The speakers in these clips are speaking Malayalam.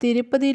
തിരുപ്പതി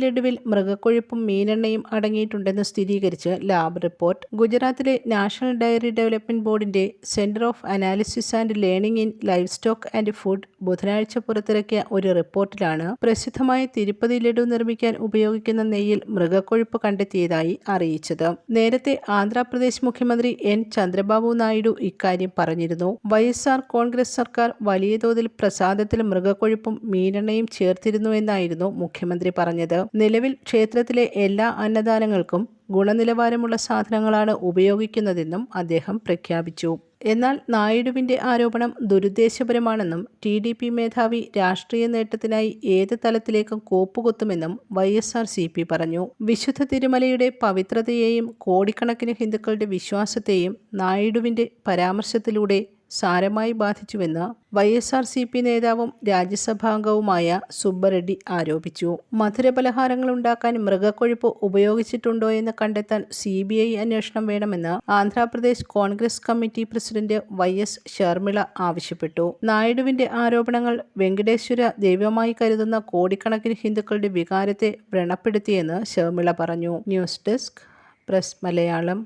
മൃഗക്കൊഴുപ്പും മീനെണ്ണയും അടങ്ങിയിട്ടുണ്ടെന്ന് സ്ഥിരീകരിച്ച് ലാബ് റിപ്പോർട്ട്. ഗുജറാത്തിലെ നാഷണൽ ഡയറി ഡെവലപ്മെന്റ് ബോർഡിന്റെ centre of analysis and learning in livestock and food ബുധനാഴ്ച പുറത്തിറക്കിയ ഒരു റിപ്പോർട്ടിലാണ് പ്രസിദ്ധമായ തിരുപ്പതി ലഡു നിർമ്മിക്കാൻ ഉപയോഗിക്കുന്ന നെയ്യിൽ മൃഗക്കൊഴുപ്പ് കണ്ടെത്തിയതായി അറിയിച്ചത്. നേരത്തെ ആന്ധ്രാപ്രദേശ് മുഖ്യമന്ത്രി എൻ. ചന്ദ്രബാബു നായിഡു ഇക്കാര്യം പറഞ്ഞിരുന്നു. വൈഎസ്ആർ കോൺഗ്രസ് സർക്കാർ വലിയ തോതിൽ പ്രസാദത്തിൽ മൃഗക്കൊഴുപ്പും മീനെണ്ണയും ചേർത്തിരുന്നുവെന്നായിരുന്നു മുഖ്യമന്ത്രി പറഞ്ഞത്. നിലവിൽ ക്ഷേത്രത്തിലെ എല്ലാ അന്നദാനങ്ങൾക്കും ഗുണനിലവാരമുള്ള സാധനങ്ങളാണ് ഉപയോഗിക്കുന്നതെന്നും അദ്ദേഹം പ്രഖ്യാപിച്ചു. എന്നാൽ നായിഡുവിന്റെ ആരോപണം ദുരുദ്ദേശപരമാണെന്നും ടി ഡി പി മേധാവി രാഷ്ട്രീയ നേട്ടത്തിനായി ഏത് തലത്തിലേക്കും കോപ്പുകുത്തുമെന്നും Y S R C P പറഞ്ഞു. വിശുദ്ധ തിരുമലയുടെ പവിത്രതയെയും കോടിക്കണക്കിന് ഹിന്ദുക്കളുടെ വിശ്വാസത്തെയും നായിഡുവിന്റെ പരാമർശത്തിലൂടെ സാരമായി ബാധിച്ചുവെന്ന് Y S R C P നേതാവും രാജ്യസഭാംഗവുമായ സുബ്ബറെഡ്ഡി ആരോപിച്ചു. മധുരപലഹാരങ്ങൾ ഉണ്ടാക്കാൻ മൃഗക്കൊഴുപ്പ് ഉപയോഗിച്ചിട്ടുണ്ടോ എന്ന് കണ്ടെത്താൻ സി ബി ഐ അന്വേഷണം വേണമെന്ന് Andhra Pradesh Congress committee president Y S Sharmila ആവശ്യപ്പെട്ടു. നായിഡുവിന്റെ ആരോപണങ്ങൾ വെങ്കടേശ്വര ദൈവമായി കരുതുന്ന കോടിക്കണക്കിന് ഹിന്ദുക്കളുടെ വികാരത്തെ വ്രണപ്പെടുത്തിയെന്ന് ഷർമിള പറഞ്ഞു. News desk press Malayalam.